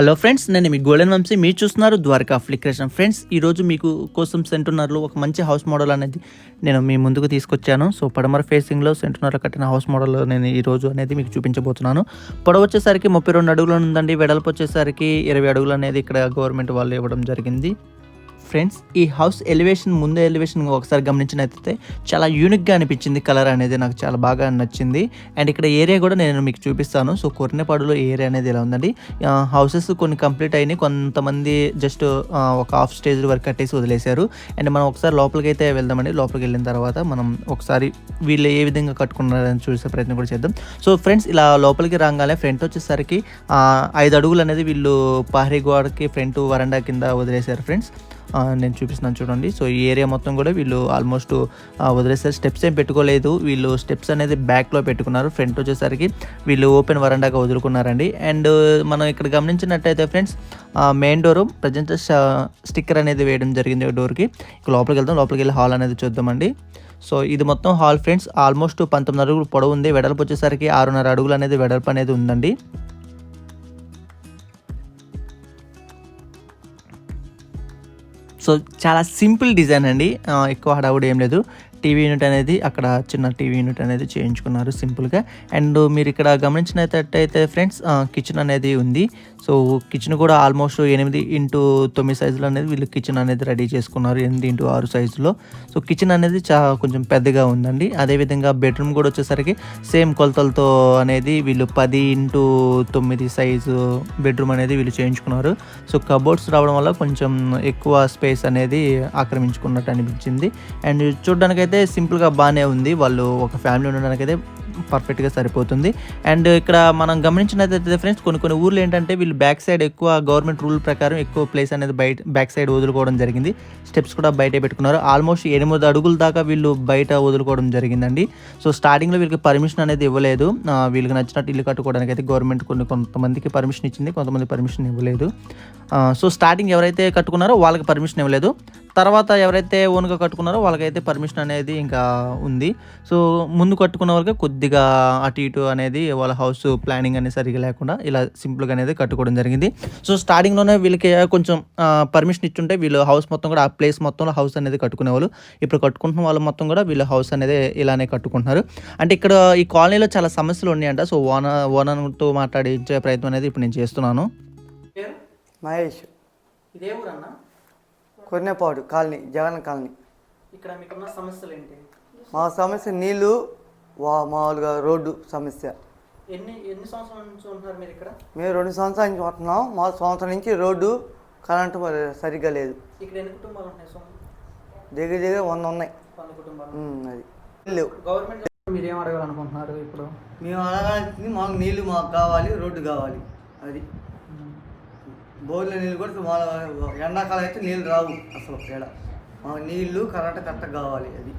Hello friends నేను మీ golden Vamsi. మీరు చూస్తున్నారు ద్వారకా అప్లికేషన్ ఫ్రెండ్స్ ఈరోజు మీకు కోసం సెంటున్నర్లో ఒక మంచి హౌస్ మోడల్ అనేది నేను మీ ముందుకు తీసుకొచ్చాను. సో పడమర ఫేసింగ్లో సెంటున్నర్లో కట్టిన హౌస్ మోడల్ నేను ఈ రోజు అనేది మీకు చూపించబోతున్నాను. పొడవు వచ్చేసరికి ముప్పై రెండు అడుగులు ఉందండి. వెడల్పు వచ్చేసరికి ఇరవై అడుగులు అనేది ఇక్కడ గవర్నమెంట్ వాళ్ళు ఇవ్వడం జరిగింది. ఫ్రెండ్స్ ఈ హౌస్ ఎలివేషన్ ముందు ఎలివేషన్ ఒకసారి గమనించినట్లయితే చాలా యూనిక్గా అనిపించింది కలర్ అనేది నాకు చాలా బాగా నచ్చింది. అండ్ ఇక్కడ ఏరియా కూడా నేను మీకు చూపిస్తాను. సో కొరినపాడులో ఏరియా అనేది ఇలా ఉందండి? హౌసెస్ కొన్ని కంప్లీట్ అయినాయి. కొంతమంది జస్ట్ ఒక హాఫ్ స్టేజ్ వరకు కట్టేసి వదిలేశారు. అండ్ మనం ఒకసారి లోపలికి అయితే వెళ్దామండి. లోపలికి వెళ్ళిన తర్వాత మనం ఒకసారి వీళ్ళు ఏ విధంగా కట్టుకున్నారని చూసే ప్రయత్నం కూడా చేద్దాం. సో ఫ్రెండ్స్ ఇలా లోపలికి రాగానే ఫ్రంట్ వచ్చేసరికి ఐదు అడుగులు అనేది వీళ్ళు పహరీ గోడకి ఫ్రంట్ వరండా కింద వదిలేశారు ఫ్రెండ్స్ నేను చూపిస్తున్నాను చూడండి. సో ఈ ఏరియా మొత్తం కూడా వీళ్ళు ఆల్మోస్ట్ వదిలేసారు. స్టెప్స్ ఏం పెట్టుకోలేదు. వీళ్ళు స్టెప్స్ అనేది బ్యాక్లో పెట్టుకున్నారు. ఫ్రంట్ వచ్చేసరికి వీళ్ళు ఓపెన్ వరండాగా వదులుకున్నారండి. అండ్ మనం ఇక్కడ గమనించినట్టయితే friends main door present sticker అనేది వేయడం జరిగింది డోర్కి ఇక్కడ లోపలికి వెళ్దాం. లోపలికి వెళ్ళి హాల్ అనేది చూద్దామండి. సో ఇది మొత్తం హాల్ ఫ్రెండ్స్ ఆల్మోస్ట్ పంతొమ్మిది అడుగులు పొడవు ఉంది. వెడల్పు వచ్చేసరికి ఆరున్నర అడుగులు అనేది వెడల్పు అనేది ఉందండి. సో చాలా సింపుల్ డిజైన్ అండి. ఎక్కువ హడావుడు ఏం లేదు. టీవీ యూనిట్ అనేది అక్కడ చిన్న టీవీ యూనిట్ అనేది చేయించుకున్నారు సింపుల్గా. అండ్ మీరు ఇక్కడ గమనించినట్టయితే ఫ్రెండ్స్ కిచెన్ అనేది ఉంది. సో కిచెన్ కూడా ఆల్మోస్ట్ ఎనిమిది ఇంటూ తొమ్మిది సైజులో అనేది వీళ్ళు కిచెన్ అనేది రెడీ చేసుకున్నారు ఎనిమిది ఇంటూ ఆరు సైజులో. సో కిచెన్ అనేది చా కొంచెం పెద్దగా ఉందండి. అదేవిధంగా బెడ్రూమ్ కూడా వచ్చేసరికి సేమ్ కొలతలతో అనేది వీళ్ళు పది ఇంటూ తొమ్మిది సైజు బెడ్రూమ్ అనేది వీళ్ళు చేయించుకున్నారు. సో కబోర్డ్స్ రావడం వల్ల కొంచెం ఎక్కువ స్పేస్ అనేది ఆక్రమించుకున్నట్టు అనిపించింది. అండ్ అయితే సింపుల్గా బాగానే ఉంది. వాళ్ళు ఒక ఫ్యామిలీ ఉండడానికైతే పర్ఫెక్ట్గా సరిపోతుంది. అండ్ ఇక్కడ మనం గమనించినట్లయితే ఫ్రెండ్స్ కొన్ని కొన్ని ఊర్లు ఏంటంటే వీళ్ళు బ్యాక్ సైడ్ ఎక్కువ గవర్నమెంట్ రూల్ ప్రకారం ఎక్కువ ప్లేస్ అనేది బయట బ్యాక్ సైడ్ వదులుకోవడం జరిగింది. స్టెప్స్ కూడా బయటే పెట్టుకున్నారు. ఆల్మోస్ట్ ఎనిమిది అడుగుల దాకా వీళ్ళు బయట వదులుకోవడం జరిగిందండి. సో స్టార్టింగ్లో వీళ్ళకి పర్మిషన్ అనేది ఇవ్వలేదు. వీళ్ళకి నచ్చినట్టు ఇల్లు కట్టుకోవడానికి అయితే గవర్నమెంట్ కొన్ని కొంతమందికి పర్మిషన్ ఇచ్చింది. కొంతమంది పర్మిషన్ ఇవ్వలేదు. సో స్టార్టింగ్ ఎవరైతే కట్టుకున్నారో వాళ్ళకి పర్మిషన్ ఇవ్వలేదు. తర్వాత ఎవరైతే ఓన్గా కట్టుకున్నారో వాళ్ళకైతే పర్మిషన్ అనేది ఇంకా ఉంది. సో ముందు కట్టుకున్న వాళ్ళకి కొద్దిగా అటు ఇటు అనేది వాళ్ళ హౌస్ ప్లానింగ్ అనేది సరిగా లేకుండా ఇలా సింపుల్గా అనేది కట్టుకోవడం జరిగింది. సో స్టార్టింగ్లోనే వీళ్ళకి కొంచెం పర్మిషన్ ఇచ్చుంటే వీళ్ళు హౌస్ మొత్తం కూడా ఆ ప్లేస్ మొత్తంలో హౌస్ అనేది కట్టుకునేవాళ్ళు. ఇప్పుడు కట్టుకుంటున్న వాళ్ళు మొత్తం కూడా వీళ్ళు హౌస్ అనేది ఇలానే కట్టుకుంటున్నారు. అంటే ఇక్కడ ఈ కాలనీలో చాలా సమస్యలు ఉన్నాయంట. సో ఓనర్ ఓనర్తో మాట్లాడించే ప్రయత్నం అనేది ఇప్పుడు నేను చేస్తున్నాను. మహేష్. ఇదే ఊరన్నా కొన్నేపాడు కాలనీ జగన్ కాలనీ. ఇక్కడ మీకున్న సమస్యలు ఏంటి మా సమస్య నీళ్ళు వా మామూలుగా రోడ్డు సమస్య. ఎన్ని ఎన్ని సంవత్సరాల నుంచి ఉంటున్నారు మీరు ఇక్కడ? మేము రెండు సంవత్సరాల నుంచి వస్తున్నాం మా సంవత్సరం నుంచి రోడ్డు కరెంటు మరి సరిగ్గా లేదు. ఇక్కడ ఎన్ని కుటుంబాలు సోము దగ్గర దగ్గర వంద ఉన్నాయి. వంద కుటుంబాలు. ఉమ్, అది. గవర్నమెంట్ మీరు ఏం అడగాలనుకుంటున్నారు ఇప్పుడు? మేము అడగాల్సింది మాకు నీళ్ళు మాకు కావాలి రోడ్డు కావాలి. అది. బోర్లో నీళ్ళు కూడా మా ఎండాకాలం అయితే నీళ్ళు రావు అసలు ఇక్కడ మా నీళ్ళు కరెంట్ కరెక్ట్ కావాలి అది.